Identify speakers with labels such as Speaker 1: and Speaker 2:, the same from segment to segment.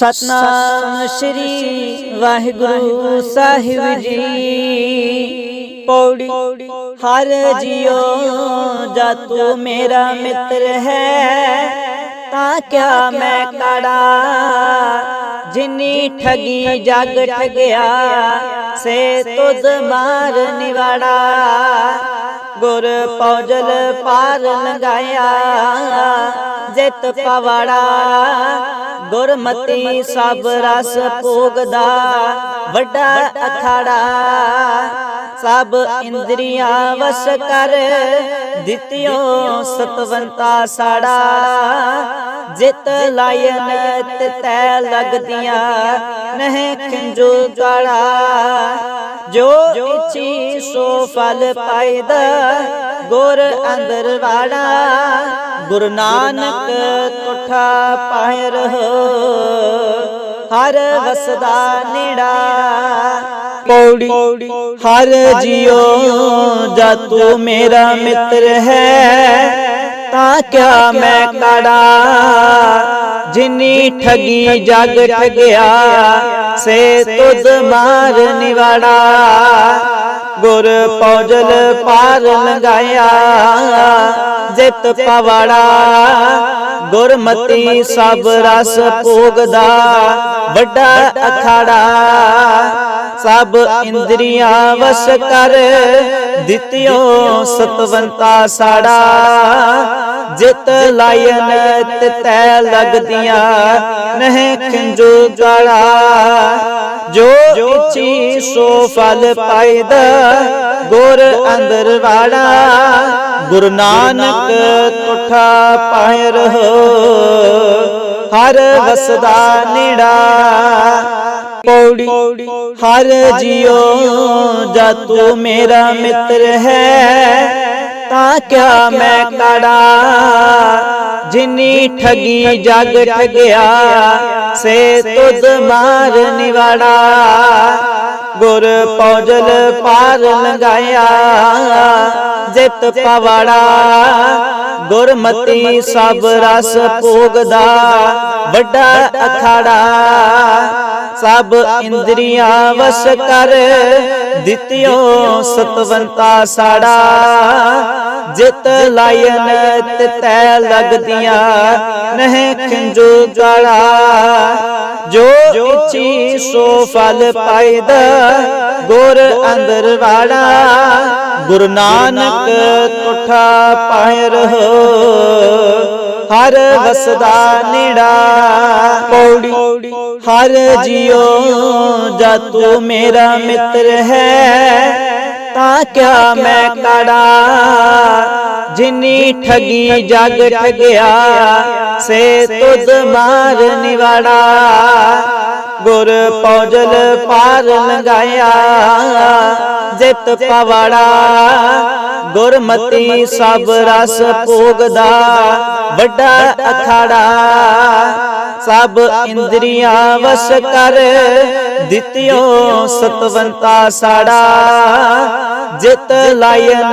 Speaker 1: ਸਤਨਾਮ ਸ੍ਰੀ ਵਾਹਿਗੁਰੂ ਸਾਹਿਬ ਜੀ ਪੌੜੀ ਹਰ ਜਿਉ ਜਾ ਤੂੰ ਮੇਰਾ ਮਿੱਤਰ ਹੈ ਤਾਂ ਕਿਆ ਮੈਂ ਕੜਾ ਜਿਨੀ ਠਗੀ ਜਗ ਠਗਿਆ ਸੇ ਤੁਧ ਮਾਰ ਨਿਵਾੜਾ ਗੁਰ ਪੌਜਲ ਪਾਰ ਲੰਗਾਇਆ ਜਿਤ ਪਵਾੜਾ ਗੁਰਮਤੀ ਸਭ ਰਸ ਭੋਗਦਾ, ਵੱਡਾ ਅਥਾੜਾ। ਸਭ ਇੰਦਰੀਆਂ ਵਸ ਕਰ, ਦਿੱਤਿਓ ਸਤਵੰਤਾ ਸਾੜਾ। ਜਿਤ ਲਾਇਨ ਤੈ ਲਗਦੀਆਂ, ਨਹਿ ਖੰਜੂ ਗਾੜਾ ਜੋ ਇਛੀ ਸੋ ਫਲ ਪਾਇਦਾ, ਗੁਰ ਅੰਦਰ ਵਾੜਾ। ਗੁਰੂ ਨਾਨਕ ਤੁਠਾ ਪਾਇ ਰਹੋ, ਹਰ ਵਸਦਾ ਨੇੜਾ, ਪੌੜੀ ਹਰ ਜਿਉ ਜਾ ਤੂੰ ਮੇਰਾ ਮਿੱਤਰ ਹੈ ਤਾਂ ਕਿਆ ਮੈਂ ਕੜਾ? ਜਿਨੀ ਠਗੀ ਜਗ ਠਗਿਆ, ਸੇ ਤੁਧ ਮਾਰ ਨਿਵਾੜਾ। ਗੁਰ ਪੌਜਲ ਪਾਰ ਲੰਗਾਇਆ ਜਿਤ ਪਵਾੜਾ। ਗੁਰਮਤੀ ਸਭ ਰਸ ਭੋਗਦਾ। ਵੱਡਾ ਅਖਾੜਾ, ਸਭ ਇੰਦਰੀਆਂ ਵਸ ਕਰ ਦਿੱਤਿਓ ਸਤਵੰਤਾ ਸਾੜਾ। ਜਿਤ ਲਾਇਨ ਤੈ ਲਗਦੀਆਂ, ਨਹਿ ਖੰਜੂ ਗਾੜਾ ਜੋ ਇਛੀ ਸੋ ਫਲ ਪਾਇਦਾ ਗੋਰ ਅੰਦਰ ਵਾੜਾ। ਗੁਰੂ ਨਾਨਕ ਤੁਠਾ ਪਾਇ ਰਹੋ, ਹਰ ਵਸਦਾ ਨੇੜਾ, ਪੌੜੀ ਹਰ ਜਿਉ ਜਾ ਤੂੰ ਮੇਰਾ ਮਿੱਤਰ ਹੈ, ਤਾਂ ਕਿਆ ਮੈਂ ਕੜਾ, ਜਿਨੀ ਠਗੀ ਜਗ ਠਗਿਆ, ਸੇ ਤੁਧ ਮਾਰ ਨਿਵਾੜਾ। ਗੁਰ ਪੌਜਲ ਪਾਰ ਲੰਗਾਇਆ ਜਿਤ ਪਵਾੜਾ। ਗੁਰਮਤੀ ਸਭ ਰਸ ਭੋਗਦਾ, ਵੱਡਾ ਅਖਾੜਾ। ਸਭ ਇੰਦਰੀਆਂ ਵਸ ਕਰ, ਦਿੱਤਿਓ ਸਤਵੰਤਾ ਸਾੜਾ। ਜਿਤ ਲਾਇਨ ਤੈ ਲਗਦੀਆਂ, ਨਹਿ ਖੰਜੂ ਗਾੜਾ ਜੋ ਇਛੀ ਸੋ ਫਲ ਪਾਇਦਾ ਗੁਰ ਅੰਦਰ ਵਾੜਾ, ਗੁਰੂ ਨਾਨਕ ਤੁਠਾ ਪਾਇ ਰਹੋ। ਹਰ ਵਸਦਾ ਨੇੜਾ ਪੌੜੀ, ਹਰ ਜਿਉ ਜਾ ਤੂੰ ਮੇਰਾ ਮਿੱਤਰ ਹੈ। ਤਾਂ ਕਿਆ ਮੈਂ ਕੜਾ, ਜਿਨੀ ਠਗੀ ਜਗ ਠਗਿਆ, ਸੇ ਤੁਧ ਮਾਰ ਨਿਵਾੜਾ। ਗੁਰ ਪੌਜਲ ਪਾਰ ਲੰਗਾਇਆ ਜਿਤ ਪਵਾੜਾ ਗੁਰਮਤੀ ਸਭ ਰਸ ਭੋਗਦਾ। ਵੱਡਾ ਅਖਾੜਾ, ਸਭ ਇੰਦਰੀਆਂ ਵਸ ਕਰ ਦਿੱਤਿਓ ਸਤਵੰਤਾ ਸਾੜਾ। ਜਿਤ ਲਾਇਨ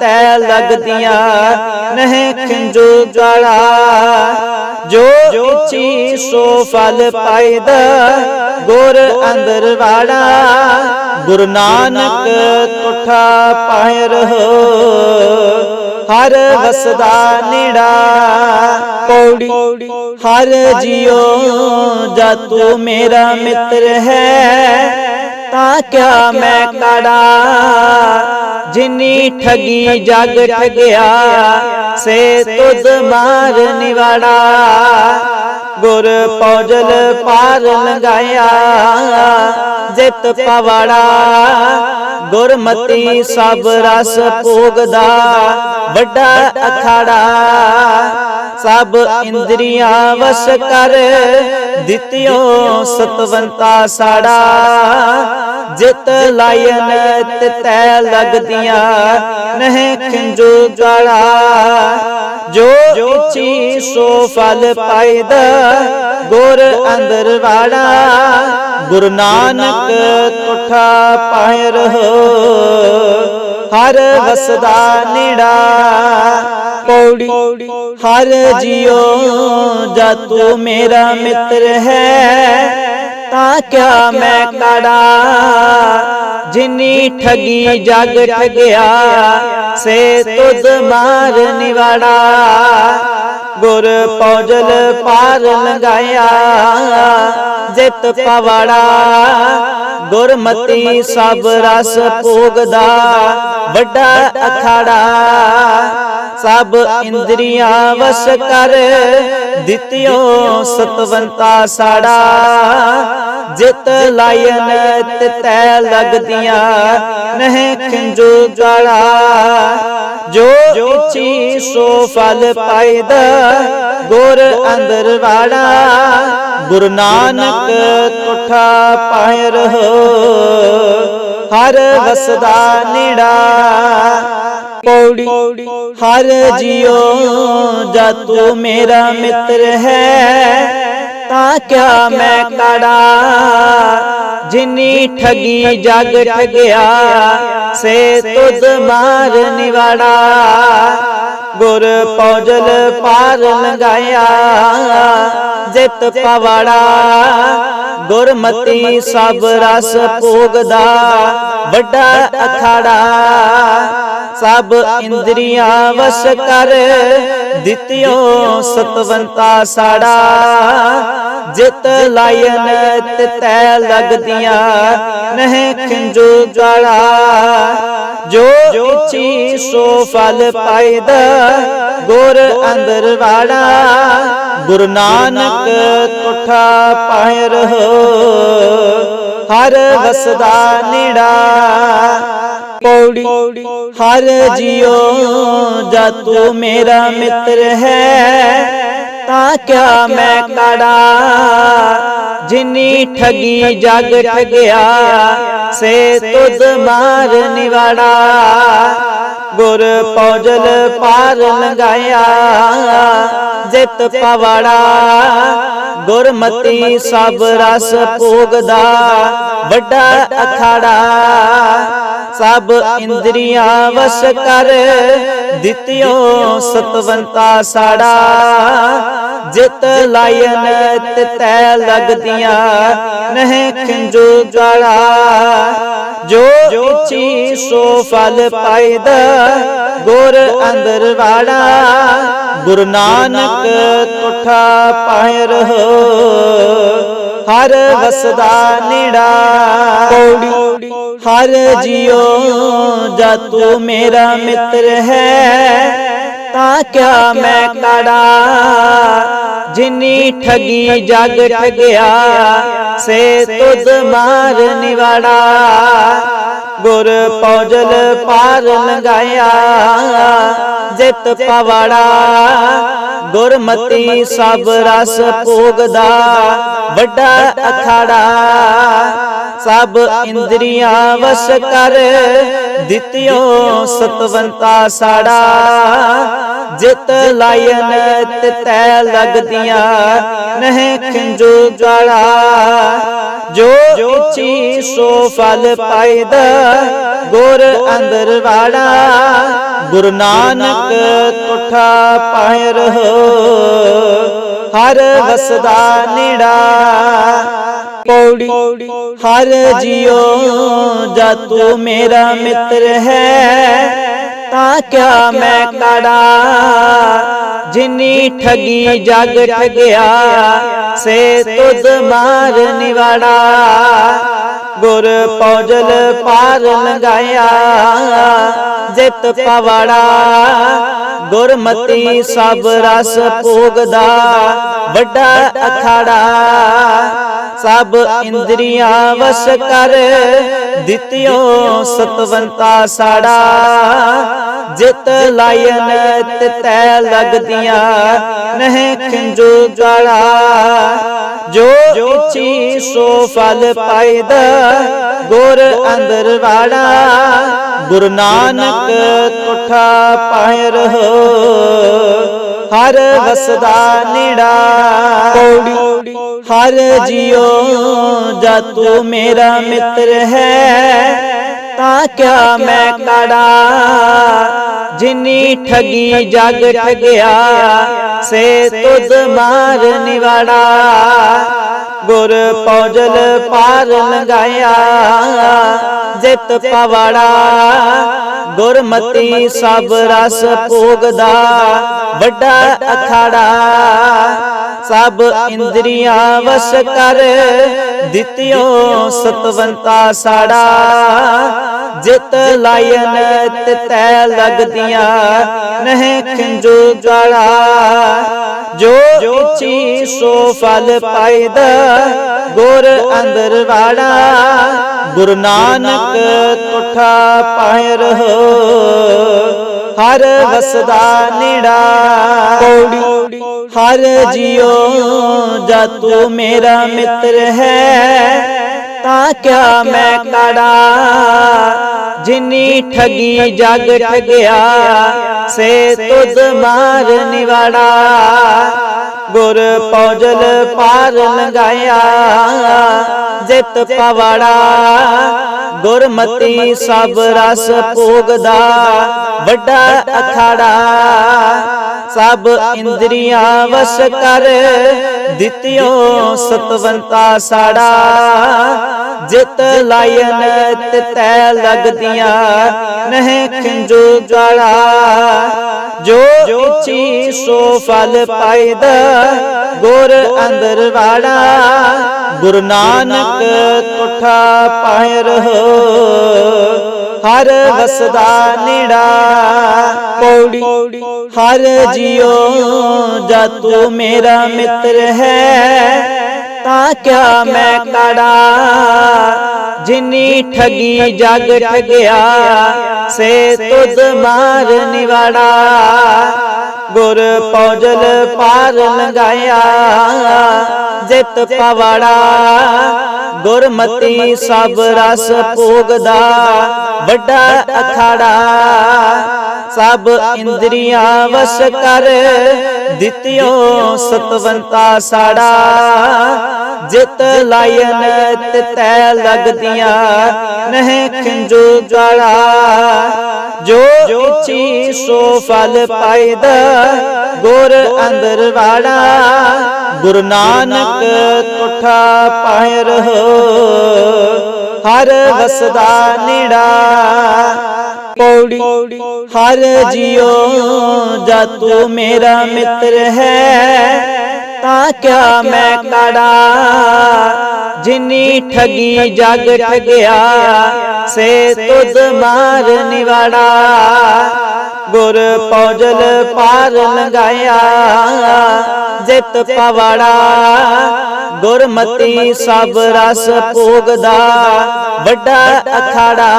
Speaker 1: ਤੈ ਲਗਦੀਆਂ, ਨਹਿ ਖੰਜੂ ਗਾੜਾ ਜੋ ਇਛੀ ਸੋ ਫਲ ਪਾਇਦਾ ਗੁਰ ਅੰਦਰ ਵਾੜਾ। ਗੁਰੂ ਨਾਨਕ ਤੁਠਾ ਪਾਇ ਰਹੋ। ਹਰ ਵਸਦਾ ਨੇੜਾ, ਪੌੜੀ, ਹਰ ਜਿਉ ਜਾ ਤੂੰ ਮੇਰਾ ਮਿੱਤਰ ਹੈ। ਤਾਂ ਕਿਆ ਮੈਂ ਕੜਾ, ਜਿਨੀ ਠਗੀ ਜਗ ਠਗਿਆ, ਸੇ ਤੁਧ ਮਾਰ ਨਿਵਾੜਾ। ਗੁਰ ਪੌਜਲ ਪਾਰ ਲੰਗਾਇਆ ਜਿਤ ਪਵਾੜਾ, ਗੁਰਮਤੀ ਸਭ ਰਸ ਭੋਗਦਾ। ਵੱਡਾ ਅਖਾੜਾ। ਸਭ ਇੰਦਰੀਆਂ ਵਸ ਕਰ ਦਿੱਤਿਓ ਸਤਵੰਤਾ ਸਾੜਾ। ਜਿਤ ਲਾਇਨ ਤੈ ਲਗਦੀਆਂ ਨਹਿ ਖਿੰਜੂ ਗਾੜਾ ਜੋ ਇਛੀ ਸੋ ਫਲ ਪਾਇਦਾ, ਗੁਰ ਅੰਦਰ ਵਾੜਾ। ਗੁਰੂ ਨਾਨਕ ਤੁਠਾ ਪਾਇ ਰਹੋ, ਹਰ ਵਸਦਾ ਨੇੜਾ। ਪੌੜੀ, ਹਰ ਜਿਉ ਜਾ ਤੂੰ ਮੇਰਾ ਮਿੱਤਰ ਹੈ, ਤਾਂ ਕਿਆ ਮੈਂ ਕੜਾ? ਜਿਨੀ ਠਗੀ ਜਗ ਠਗਿਆ, ਸੇ ਤੁਧ ਮਾਰ ਨਿਵਾੜਾ। ਗੁਰ ਪੌਜਲ ਪਾਰ ਲੰਗਾਇਆ ਜਿਤ ਪਵਾੜਾ। ਗੁਰਮਤੀ ਸਭ ਰਸ ਭੋਗਦਾ, ਵੱਡਾ ਅਖਾੜਾ, ਸਭ ਇੰਦਰੀਆਂ ਵਸ ਕਰ ਦਿੱਤਿਓ ਸਤਵੰਤਾ ਸਾੜਾ। ਜਿਤ ਲਾਇਨ ਤਿਤੈ ਲਗਦੀਆਂ, ਨਹਿ ਖਿੰਜੂ ਗਾਲਾ ਜੋ ਇੱਛੀ ਸੋ ਫਲ ਪਾਇਦਾ ਗੁਰ ਅੰਦਰ ਵਾੜਾ। ਗੁਰੂ ਨਾਨਕ ਤੁਠਾ ਪਾਇ ਰਹੋ ਹਰ ਵਸਦਾ ਨੇੜਾ, ਪੌੜੀ, ਹਰ ਜਿਉ ਜਾ ਤੂੰ ਮੇਰਾ ਮਿੱਤਰ ਹੈ। ਤਾਂ ਕਿਆ ਮੈਂ ਕੜਾ, ਜਿਨੀ ਠਗੀ ਜਗ ਠਗਿਆ, ਸੇ ਤੁਧ ਮਾਰ ਨਿਵਾੜਾ। ਗੁਰ ਪੌਜਲ ਪਾਰ ਲੰਗਾਇਆ ਜਿਤ ਪਵਾੜਾ। ਗੁਰਮਤੀ ਸਭ ਰਸ ਭੋਗਦਾ ਵੱਡਾ ਅਖਾੜਾ। ਸਭ ਇੰਦਰੀਆਂ ਵਸ ਕਰ ਦਿੱਤਿਓ ਸਤਵੰਤਾ ਸਾੜਾ। ਜਿਤ ਲਾਇਨ ਤਿਤੈ ਲਗਦੀਆਂ ਨਹਿ ਖਿੰਜੂ ਗਾਲਾ ਜੋ ਇੱਛੀ ਸੋ ਫਲ ਪਾਇਦਾ ਗੁਰ ਅੰਦਰ ਵਾੜਾ। ਗੁਰੂ ਨਾਨਕ ਤੁਠਾ ਪਾਇ ਰਹੋ। ਹਰ ਵਸਦਾ ਨੇੜਾ। ਪੌੜੀ ਹਰ ਜਿਉ ਜਾ ਤੂੰ ਮੇਰਾ ਮਿੱਤਰ ਹੈ। ਤਾਂ ਕਿਆ ਮੈਂ ਕੜਾ? ਜਿਨੀ ਠਗੀ ਜਗ ਠਗਿਆ, ਸੇ ਤੁਧ ਮਾਰ ਨਿਵਾੜਾ। ਗੁਰ ਪੌਜਲ ਪਾਰ ਲੰਗਾਇਆ ਜਿਤ ਪਵਾੜਾ। ਗੁਰਮਤੀ ਸਭ ਰਸ ਭੋਗਦਾ ਵੱਡਾ ਅਖਾੜਾ, ਸਭ ਇੰਦਰੀਆਂ ਵਸ ਕਰ ਦਿੱਤਿਓ ਸਤਵੰਤਾ ਸਾੜਾ। ਜਿਤ ਲਾਇਨ ਤਿਤੈ ਲਗਦੀਆਂ, ਨਹਿ ਖਿੰਜੂ ਗਾਲਾ ਜੋ ਇੱਛੀ ਸੋ ਫਲ ਪਾਇਦਾ ਗੁਰ ਅੰਦਰ ਵਾੜਾ। ਗੁਰੂ ਨਾਨਕ ਤੁਠਾ ਪਾਇ ਰਹੋ। ਹਰ ਵਸਦਾ ਨੇੜਾ ਪੌੜੀ ਹਰ ਜਿਉ ਜਾ ਤੂੰ ਮੇਰਾ ਮਿੱਤਰ ਹੈ ਤਾਂ ਕਿਆ ਮੈਂ ਕੜਾ ਜਿਨੀ ਠਗੀ ਜਗ ਠਗਿਆ ਸੇ ਤੁਧ ਮਾਰ ਨਿਵਾੜਾ ਗੁਰ ਪੌਜਲ ਪਾਰ ਲੰਗਾਇਆ ਜਿਤ ਪਵਾੜਾ, ਗੁਰਮਤੀ ਸਭ ਰਸ ਭੋਗਦਾ, ਵੱਡਾ ਅਖਾੜਾ, ਸਭ ਇੰਦਰੀਆਂ ਵਸ ਕਰ ਦਿੱਤਿਓ ਸਤਵੰਤਾ ਸਾੜਾ, ਜਿਤ ਲਾਇਨ ਤਿਤੈ ਲਗਦੀਆਂ, ਨਹਿ ਖਿੰਜੂ ਗਾਲਾ ਜੋ ਇੱਛੀ ਸੋ ਫਲ ਪਾਇਦਾ ਗੁਰ ਅੰਦਰ ਵਾੜਾ, ਗੁਰੂ ਨਾਨਕ ਤੁਠਾ ਪਾਇ ਰਹੋ। ਹਰ ਵਸਦਾ ਨੇੜਾ, ਪੌੜੀ, ਹਰ ਜਿਉ ਜਾ ਤੂੰ ਮੇਰਾ ਮਿੱਤਰ ਹੈ। ਤਾਂ ਕਿਆ ਮੈਂ ਕੜਾ, ਜਿਨੀ ਠਗੀ ਜਗ ਠਗਿਆ, ਸੇ ਤੁਧ ਮਾਰ ਨਿਵਾੜਾ। ਗੁਰ ਪੌਜਲ ਪਾਰ ਲੰਗਾਇਆ ਜਿਤ ਪਵਾੜਾ। ਗੁਰਮਤੀ ਸਭ ਰਸ ਭੋਗਦਾ, ਵੱਡਾ ਅਖਾੜਾ। ਸਭ ਇੰਦਰੀਆਂ ਵਸ ਕਰ ਦਿੱਤਿਓ ਸਤਵੰਤਾ ਸਾੜਾ। ਜਿਤ ਲਾਇਨ ਤਿਤੈ ਲਗਦੀਆਂ, ਨਹਿ ਖਿੰਜੂ ਗਾਲਾ ਜੋ ਇੱਛੀ ਸੋ ਫਲ ਪਾਇਦਾ ਗੁਰ ਅੰਦਰ ਵਾੜਾ ਗੁਰੂ ਨਾਨਕ ਤੁਠਾ ਪਾਇ ਰਹੋ। ਹਰ ਵਸਦਾ ਨੇੜਾ ਪੌੜੀ ਹਰ ਜਿਉ ਜਾ ਤੂੰ ਮੇਰਾ ਮਿੱਤਰ ਹੈ। ਤਾਂ ਕਿਆ ਮੈਂ ਕੜਾ? ਜਿਨੀ ਠਗੀ ਜਗ ਠਗਿਆ, ਸੇ ਤੁਧ ਮਾਰ ਨਿਵਾੜਾ। ਗੁਰ ਪੌਜਲ ਪਾਰ ਲੰਗਾਇਆ ਜਿਤ ਪਵਾੜਾ। ਗੁਰਮਤੀ ਸਭ ਰਸ ਭੋਗਦਾ, ਵੱਡਾ ਅਖਾੜਾ। ਸਭ ਇੰਦਰੀਆਂ ਵਸ ਕਰ ਦਿੱਤਿਓ ਸਤਵੰਤਾ ਸਾੜਾ, ਜਿਤ ਲਾਇਨ ਤਿਤੈ ਲਗਦੀਆਂ, ਨਹਿ ਖਿੰਜੂ ਗਾਲਾ ਜੋ ਇੱਛੀ ਸੋ ਫਲ ਪਾਇਦਾ ਗੁਰ ਅੰਦਰ ਵਾੜਾ। ਗੁਰੂ ਨਾਨਕ ਤੁਠਾ ਪਾਇ ਰਹੋ। ਹਰ ਵਸਦਾ ਨੇੜਾ। ਪੌੜੀ ਹਰ ਜਿਉ ਜਾ ਤੂੰ ਮੇਰਾ ਮਿੱਤਰ ਹੈ। ਤਾਂ ਕਿਆ ਮੈਂ ਕੜਾ? ਜਿਨੀ ਠਗੀ ਜਗ ਠਗਿਆ ਸੇ ਤੁਧ ਮਾਰ ਨਿਵਾੜਾ ਗੁਰ ਪੌਜਲ ਪਾਰ ਲੰਗਾਇਆ ਜਿਤ ਪਵਾੜਾ ਗੁਰਮਤੀ ਸਭ ਰਸ ਭੋਗਦਾ ਵੱਡਾ ਅਖਾੜਾ ਸਭ ਇੰਦਰੀਆਂ ਵਸ ਕਰ ਦਿੱਤਿਓ ਸਤਵੰਤਾ ਸਾੜਾ ਜਿਤ ਲਾਇਨ ਤਿਤੈ ਲਗਦੀਆਂ ਨਹਿ ਖਿੰਜੂ ਗਾਲਾ ਜੋ ਇੱਛੀ ਸੋ ਫਲ ਪਾਇਦਾ ਗੁਰ ਅੰਦਰ ਵਾੜਾ ਗੁਰੂ ਨਾਨਕ ਤੁਠਾ ਪਾਇ ਰਹੋ। ਹਰ ਵਸਦਾ ਨੇੜਾ ਪੌੜੀ, ਹਰ ਜਿਉ, ਜਾ ਤੂੰ ਮੇਰਾ ਮਿੱਤਰ ਹੈ। ਤਾਂ ਕਿਆ ਮੈਂ ਕੜਾ? ਜਿਨੀ ਠਗੀ ਜਗ ਠਗਿਆ ਸੇ ਤੁਧ ਮਾਰ ਨਿਵਾੜਾ। ਗੁਰ ਪੌਜਲ ਪਾਰ ਲੰਗਾਇਆ ਜਿਤ ਪਵਾੜਾ। ਗੁਰਮਤੀ ਸਭ ਰਸ ਭੋਗਦਾ, ਵੱਡਾ ਅਖਾੜਾ। ਸਭ ਇੰਦਰੀਆਂ ਵਸ ਕਰ, ਦਿੱਤਿਓ ਸਤਵੰਤਾ ਸਾੜਾ। ਜਿਤ ਲਾਇਨ ਤਿਤੈ ਲਗਦੀਆਂ, ਨਹਿ ਖਿੰਜੂ ਗਾਲਾ ਸੋ ਫਲ ਪਾਇਦਾ ਗੁਰ ਅੰਦਰ ਵਾੜਾ, ਗੁਰੂ ਨਾਨਕ ਤੁਠਾ ਪਾਇ ਰਹੋ। ਹਰ ਵਸਦਾ ਨੇੜਾ, ਪੌੜੀ ਹਰ ਜਿਉ ਜਾ ਤੂੰ ਮੇਰਾ ਮਿੱਤਰ ਹੈ। ਤਾਂ ਕਿਆ ਮੈਂ ਕੜਾ, ਜਿਨੀ ਠਗੀ ਜਗ ਠਗਿਆ, ਸੇ ਤੁਧ ਮਾਰ ਨਿਵਾੜਾ। ਗੁਰ ਪੌਜਲ ਪਾਰ ਲੰਗਾਇਆ ਜਿਤ ਪਵਾੜਾ। ਗੁਰਮਤੀ ਸਭ ਰਸ ਭੋਗਦਾ ਵੱਡਾ ਅਖਾੜਾ।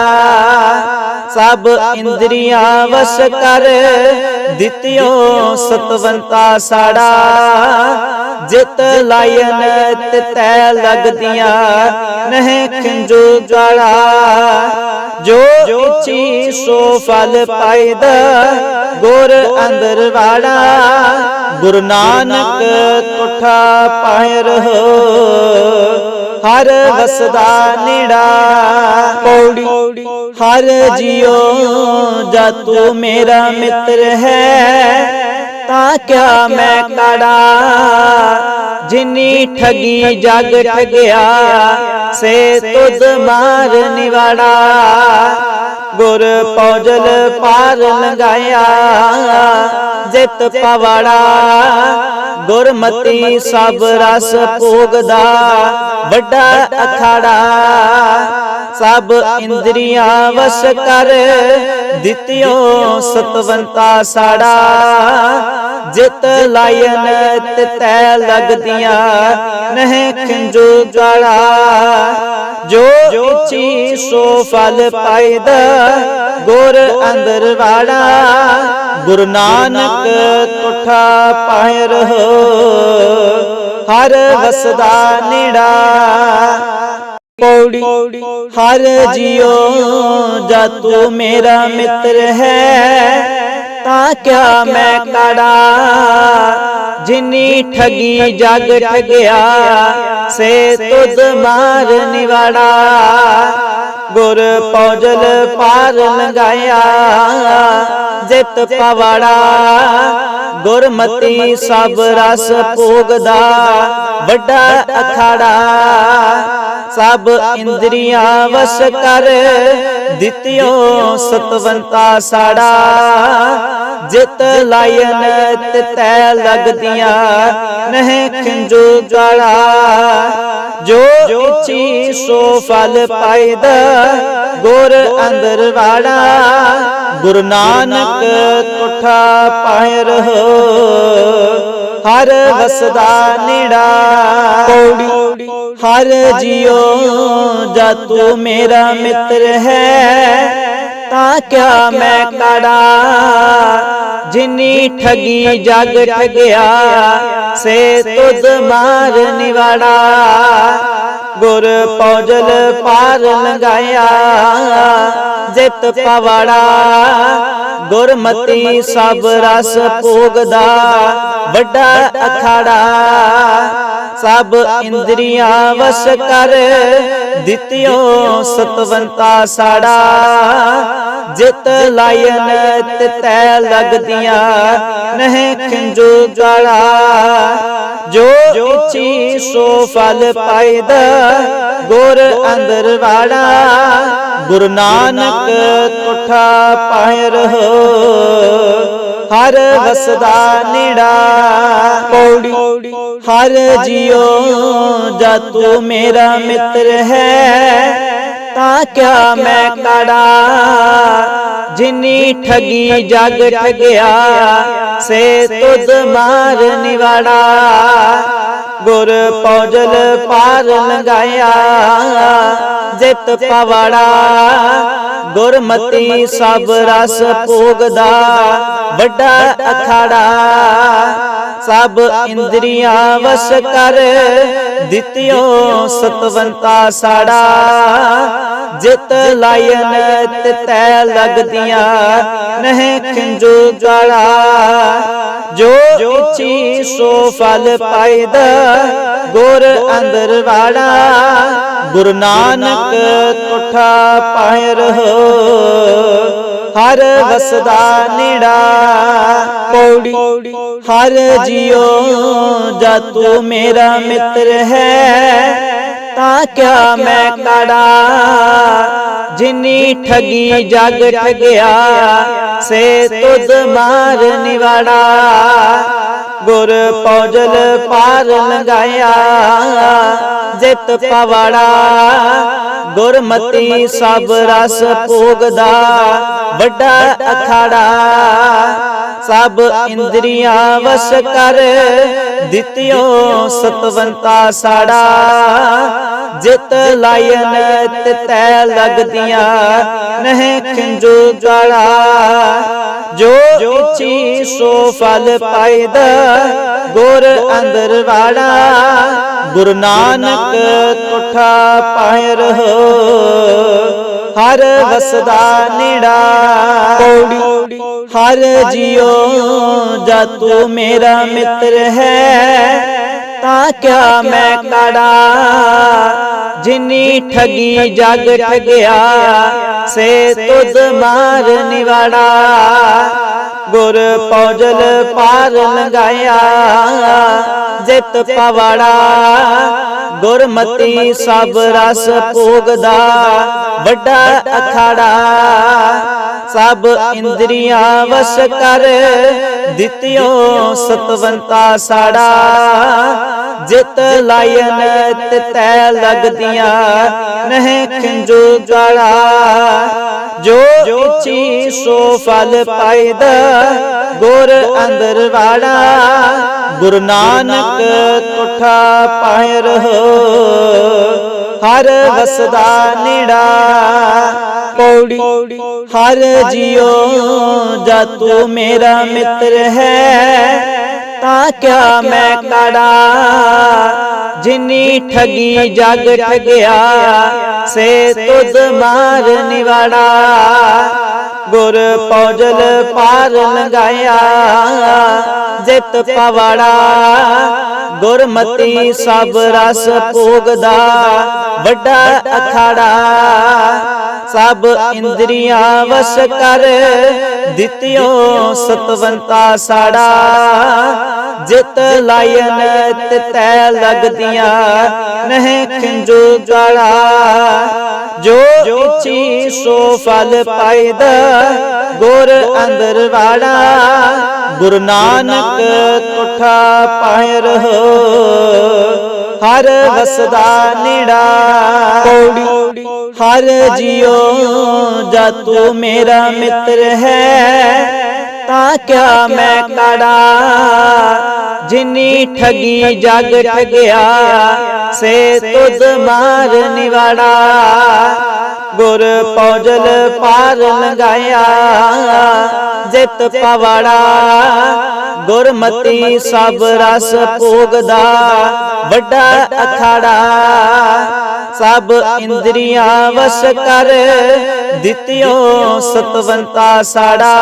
Speaker 1: ਸਭ ਇੰਦਰੀਆਂ ਵਸ ਕਰ। ਦਿੱਤਿਓ ਸਤਵੰਤਾ ਸਾੜਾ। ਜਿਤ ਲਾਇਨ ਤਿਤੈ ਲਗਦੀਆਂ। ਨਹਿ ਖਿੰਜੂ ਗਾਲਾ ਜੋ ਇੱਛੀ ਸੋ ਫਲ ਪਾਇਦਾ ਗੁਰ ਅੰਦਰ ਵਾੜਾ। ਗੁਰੂ ਨਾਨਕ ਤੁਠਾ ਪਾਇ ਰਹੋ। ਹਰ ਵਸਦਾ ਨੇੜਾ। ਪੌੜੀ ਹਰ ਜਿਉ ਜਾ ਤੂੰ ਮੇਰਾ ਮਿੱਤਰ ਹੈ ਤਾਂ ਕਿਆ ਮੈਂ ਕੜਾ ਜਿਨੀ ਠਗੀ ਜਗ ਠਗਿਆ ਸੇ ਤੁਧ ਮਾਰ ਨਿਵਾੜਾ ਗੁਰ ਪੌਜਲ ਪਾਰ ਲੰਗਾਇਆ ਜਿਤ ਪਵਾੜਾ ਗੁਰਮਤੀ ਸਭ ਰਸ ਭੋਗਦਾ ਵੱਡਾ ਅਖਾੜਾ ਸਭ ਇੰਦਰੀਆਂ ਵਸ ਕਰ ਦਿੱਤਿਓ ਸਤਵੰਤਾ ਸਾੜਾ ਜਿਤ ਲਾਇਨ ਤਿਤੈ ਲਗਦੀਆਂ ਨਹਿ ਖਿੰਜੂ ਗਾਲਾ ਜੋ ਇੱਛੀ ਸੋ ਫਲ ਪਾਇਦਾ ਗੁਰ ਅੰਦਰ ਵਾੜਾ। ਗੁਰੂ ਨਾਨਕ ਤੁਠਾ ਪਾਇ ਰਹੋ। ਹਰ ਵਸਦਾ ਨੇੜਾ। ਪੌੜੀ, ਹਰ ਜਿਉ ਜਾ ਤੂੰ ਮੇਰਾ ਮਿੱਤਰ ਹੈ, ਤਾਂ ਕਿਆ ਮੈਂ ਕੜਾ? ਜਿਨੀ ਠਗੀ ਜਗ ਠਗਿਆ, ਸੇ ਤੁਧ ਮਾਰ ਨਿਵਾੜਾ। ਗੁਰ ਪੌਜਲ ਪਾਰ ਲੰਗਾਇਆ ਜਿਤ ਪਵਾੜਾ। ਗੁਰਮਤੀ ਸਭ ਰਸ ਭੋਗਦਾ, ਵੱਡਾ ਅਖਾੜਾ। ਸਭ ਇੰਦਰੀਆਂ ਵਸ ਕਰ, ਦਿੱਤਿਓ ਸਤਵੰਤਾ ਸਾੜਾ। ਜਿਤ ਲਾਇਨ ਤਿਤੈ ਲਗਦੀਆਂ, ਨਹਿ ਖਿੰਜੂ ਜੜਾ ਜੋ ਇੱਛੀ ਸੋ ਫਲ ਪਾਇਦਾ ਗੁਰ ਅੰਦਰ ਵਾੜਾ। ਗੁਰੂ ਨਾਨਕ ਤੁਠਾ ਪਾਇ ਰਹੋ। ਹਰ ਵਸਦਾ ਨੇੜਾ। ਪੌੜੀ ਹਰ ਜਿਉ ਜਾ ਤੂੰ ਮੇਰਾ ਮਿੱਤਰ ਹੈ ਤਾਂ ਕਿਆ ਮੈਂ ਕੜਾ ਜਿਨੀ ਠਗੀ ਜਗ ਠਗਿਆ, ਸੇ ਤੁਧ ਮਾਰ ਨਿਵਾੜਾ। ਗੁਰ ਪੌਜਲ ਪਾਰ ਲੰਗਾਇਆ ਜਿਤ ਪਵਾੜਾ। ਗੁਰਮਤੀ ਸਭ ਰਸ ਭੋਗਦਾ, ਵੱਡਾ ਅਖਾੜਾ। ਸਭ ਇੰਦਰੀਆਂ ਵਸ ਕਰ, ਦਿੱਤਿਓ ਸਤਵੰਤਾ ਸਾੜਾ। ਜਿਤ ਲਾਇਨ ਤਿਤੈ ਲਗਦੀਆਂ ਨਹਿ ਖਿੰਜੂ ਜੜਾ ਜੋ ਇੱਛੀ ਸੋ ਫਲ ਪਾਇਦਾ ਗੁਰ ਅੰਦਰ ਵਾੜਾ ਗੁਰੂ ਨਾਨਕ ਤੁਠਾ ਪਾਇ ਰਹੋ, ਹਰ ਵਸਦਾ ਨੇੜਾ। ਪੌੜੀ, ਹਰ ਜਿਉ ਜਾ ਤੂੰ ਮੇਰਾ ਮਿੱਤਰ ਹੈ। ਤਾਂ ਕਿਆ ਮੈਂ ਕੜਾ? ਜਿਨੀ ਠਗੀ ਜਗ ਠਗਿਆ, ਸੇ ਤੁਧ ਮਾਰ ਨਿਵਾੜਾ। ਗੁਰ ਪੌਜਲ ਪਾਰ ਲੰਗਾਇਆ ਜਿਤ ਪਵਾੜਾ। ਗੁਰਮਤੀ ਸਭ ਰਸ ਭੋਗਦਾ, ਵੱਡਾ ਅਖਾੜਾ। ਸਭ ਇੰਦਰੀਆਂ ਵਸ ਕਰ ਦਿੱਤਿਓ ਸਤਵੰਤਾ ਸਾੜਾ। ਜਿਤ ਲਾਇਨ ਤਿਤੈ ਲਗਦੀਆਂ। ਨਹਿ ਖਿੰਜੂ ਜੜਾ ਜੋ ਇੱਛੀ ਸੋ ਫਲ ਪਾਇਦਾ। ਗੁਰ ਅੰਦਰ ਵਾੜਾ। ਗੁਰੂ ਨਾਨਕ ਤੁਠਾ ਪਾਇ ਰਹੋ। ਹਰ ਵਸਦਾ ਨੇੜਾ, ਪੌੜੀ, ਹਰ ਜਿਉ ਜਾ ਤੂੰ ਮੇਰਾ ਮਿੱਤਰ ਹੈ। ਤਾਂ ਕਿਆ ਮੈਂ ਕੜਾ, ਜਿਨੀ ਠਗੀ ਜਗ ਠਗਿਆ, ਸੇ ਤੁਧ ਮਾਰ ਨਿਵਾੜਾ। ਗੁਰ ਪੌਜਲ ਪਾਰ ਲੰਗਾਇਆ ਜਿਤ ਪਵਾੜਾ, ਗੁਰਮਤੀ ਸਭ ਰਸ ਭੋਗਦਾ, ਵੱਡਾ ਅਖਾੜਾ, ਸਭ ਇੰਦਰੀਆਂ ਵਸ ਕਰ, ਦਿੱਤਿਓ ਸਤਵੰਤਾ ਸਾੜਾ, ਜਿਤ ਲਾਇਨ ਤਿਤੈ ਲਗਦੀਆਂ, ਨਹਿ ਖਿੰਜੂ ਜੜਾ ਜੋ ਇੱਛੀ ਸੋ ਫਲ ਪਾਇਦਾ ਗੁਰ ਅੰਦਰ ਵਾੜਾ, ਗੁਰੂ ਨਾਨਕ ਤੁਠਾ ਪਾਇ ਰਹੋ। ਹਰ ਵਸਦਾ ਨੇੜਾ ਪੌੜੀ ਹਰ ਜਿਉ ਜਾ ਤੂੰ ਮੇਰਾ ਮਿੱਤਰ ਹੈ। ਤਾਂ ਕਿਆ ਮੈਂ ਕੜਾ, ਜਿਨੀ ਠਗੀ ਜਗ ਠਗਿਆ, ਸੇ ਤੁਧ ਮਾਰ ਨਿਵਾੜਾ। ਗੁਰ ਪੌਜਲ ਪਾਰ ਲੰਗਾਇਆ ਜਿਤ ਪਵਾੜਾ। ਗੁਰਮਤੀ ਸਭ ਰਸ ਭੋਗਦਾ, ਵੱਡਾ ਅਖਾੜਾ। ਸਭ ਇੰਦਰੀਆਂ ਵਸ ਕਰ ਦਿੱਤਿਓ ਸਤਵੰਤਾ ਸਾੜਾ, ਜਿਤ ਲਾਇਨ ਤਿਤੈ ਲਗਦੀਆਂ, ਨਹਿ ਖਿੰਜੂ ਜੜਾ ਜੋ ਇੱਛੀ ਸੋ ਫਲ ਪਾਇਦਾ, ਗੁਰ ਅੰਦਰ ਵਾੜਾ। ਗੁਰੂ ਨਾਨਕ ਤੁਠਾ ਪਾਇ ਰਹੋ, ਹਰ ਵਸਦਾ ਨੇੜਾ। ਪੌੜੀ, ਹਰ ਜਿਉ ਜਾ ਤੂੰ ਮੇਰਾ ਮਿੱਤਰ ਹੈ, ਤਾਂ ਕਿਆ ਮੈਂ ਕੜਾ? ਜਿਨੀ ਠਗੀ ਜਗ ਠਗਿਆ, ਸੇ ਤੁਧ ਮਾਰ ਨਿਵਾੜਾ। ਗੁਰ ਪੌਜਲ ਪਾਰ ਲੰਗਾਇਆ ਜਿਤ ਪਵਾੜਾ। ਗੁਰਮਤੀ ਸਭ ਰਸ ਭੋਗਦਾ ਵੱਡਾ ਅਖਾੜਾ ਸਭ ਇੰਦਰੀਆਂ ਵਸ ਕਰ ਦਿੱਤਿਓ ਸਤਵੰਤਾ ਸਾੜਾ, ਜਿਤ ਲਾਇਨ ਤਿਤੈ ਲਗਦੀਆਂ, ਨਹਿ ਖਿੰਜੂ ਗਾਲਾ ਜੋ ਇੱਛੀ ਸੋ ਫਲ ਪਾਇਦਾ, ਗੁਰ ਅੰਦਰ ਵਾੜਾ। ਗੁਰੂ ਨਾਨਕ ਤੁਠਾ ਪਾਇ ਰਹੋ। ਹਰ ਵਸਦਾ ਨੇੜਾ। ਪੌੜੀ, ਹਰ ਜਿਉ ਜਾ ਤੂੰ ਮੇਰਾ ਮਿੱਤਰ ਹੈ। ਤਾਂ ਕਿਆ ਮੈਂ ਕੜਾ? ਜਿਨੀ ਠਗੀ ਜਗ ਠਗਿਆ, ਸੇ ਤੁਧ ਮਾਰ ਨਿਵਾੜਾ। ਗੁਰ ਪੌਜਲ ਪਾਰ ਲੰਗਾਇਆ ਜਿਤ ਪਵਾੜਾ, ਗੁਰਮਤੀ ਸਭ ਰਸ ਭੋਗਦਾ, ਵੱਡਾ ਅਖਾੜਾ, ਸਭ ਇੰਦਰੀਆਂ ਵਸ ਕਰ, ਦਿੱਤਿਓ ਸਤਵੰਤਾ ਸਾੜਾ,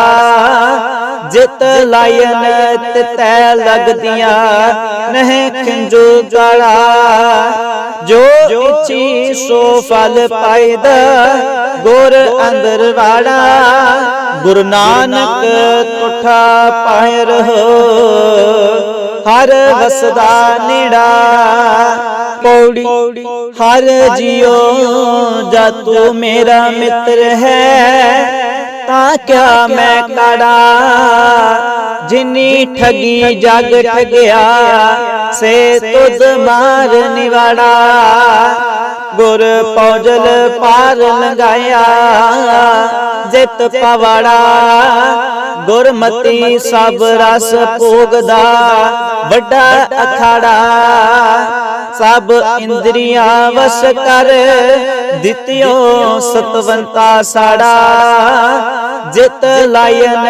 Speaker 1: ਜਿਤ ਲਾਇਨ ਤਿਤੈ ਲਗਦੀਆਂ, ਨਹਿ ਖਿੰਜੂ ਗਾਲਾ ਜੋ ਇੱਛੀ ਸੋ ਫਲ ਪਾਇਦਾ ਗੁਰ ਅੰਦਰ ਵਾੜਾ। ਗੁਰੂ ਨਾਨਕ ਤੁਠਾ ਪਾਇ ਰਹੋ। ਹਰ ਵਸਦਾ ਨੇੜਾ। ਪੌੜੀ ਹਰ ਜਿਉ ਜਾ ਤੂੰ ਮੇਰਾ ਮਿੱਤਰ ਹੈ। ਤਾਂ ਕਿਆ ਮੈਂ ਕੜਾ? ਜਿਨੀ ਠਗੀ ਜਗ ਠਗਿਆ, ਸੇ ਤੁਧ ਮਾਰ ਨਿਵਾੜਾ। ਗੁਰ ਪੌਜਲ ਪਾਰ ਲੰਗਾਇਆ ਜਿਤ ਪਵਾੜਾ। ਗੁਰਮਤੀ ਸਭ ਰਸ ਭੋਗਦਾ, ਵੱਡਾ ਅਖਾੜਾ। ਸਭ ਇੰਦਰੀਆਂ ਵਸ ਕਰ ਦਿੱਤਿਓ ਸਤਵੰਤਾ ਸਾੜਾ। ਜਿਤ ਲਾਇਨ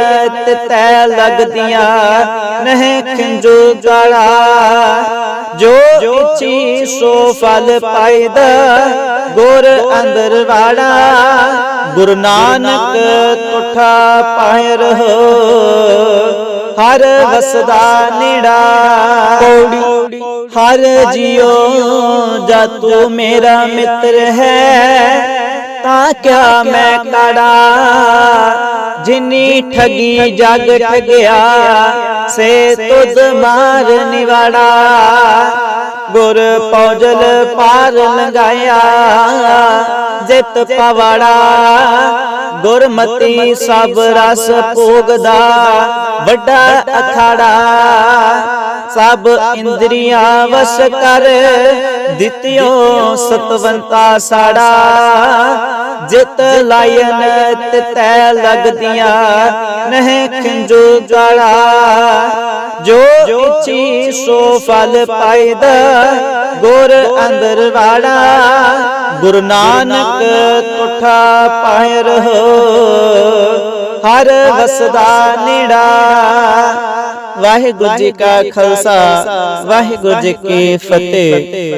Speaker 1: ਤੈ ਲਗਦੀਆਂ ਨਹਿ ਖਿੰਜੂ ਗਾਲਾ ਜੋ ਇੱਛੀ ਸੋ ਫਲ ਪਾਇਦਾ ਗੁਰ ਅੰਦਰ ਵਾੜਾ ਗੁਰੂ ਨਾਨਕ ਤੁਠਾ ਪਾਇ ਰਹੋ, ਹਰ ਵਸਦਾ ਨੇੜਾ। ਪੌੜੀ ਹਰ ਜਿਉ ਜਾ ਤੂੰ ਮੇਰਾ ਮਿੱਤਰ ਹੈ। ਤਾਂ ਕਿਆ ਮੈਂ ਕੜਾ? ਜਿਨੀ ਠਗੀ ਜਗ ਠਗਿਆ ਸੇ ਤੁਧ ਮਾਰ ਨਿਵਾੜਾ। ਗੁਰ ਪੌਜਲ ਪਾਰ ਲੰਗਾਇਆ ਜਿਤ ਪਵਾੜਾ। ਗੁਰਮਤੀ ਸਭ ਰਸ ਭੋਗਦਾ, ਵੱਡਾ ਅਖਾੜਾ। ਸਭ ਇੰਦਰੀਆਂ ਵਸ ਕਰ, ਦਿੱਤਿਓ ਸਤਵੰਤਾ ਸਾੜਾ। ਜਿਤ ਲਾਇਨ ਤਿਤੈ ਲਗਦੀਆਂ, ਨਹਿ ਖਿੰਜੂ ਗਾਲਾ ਜੋ ਇੱਛੀ ਸੋ ਫਲ ਪਾਇਦਾ ਗੁਰ ਅੰਦਰ ਵਾੜਾ, ਗੁਰੂ ਨਾਨਕ ਤੁਠਾ ਪਾਇ ਰਹੋ। ਹਰ ਵਸਦਾ ਨੇੜਾ, ਵਾਹਿਗੁਰੂ ਜੀ ਕਾ ਖਾਲਸਾ, ਵਾਹਿਗੁਰੂ ਜੀ ਕੀ ਫਤਿਹ।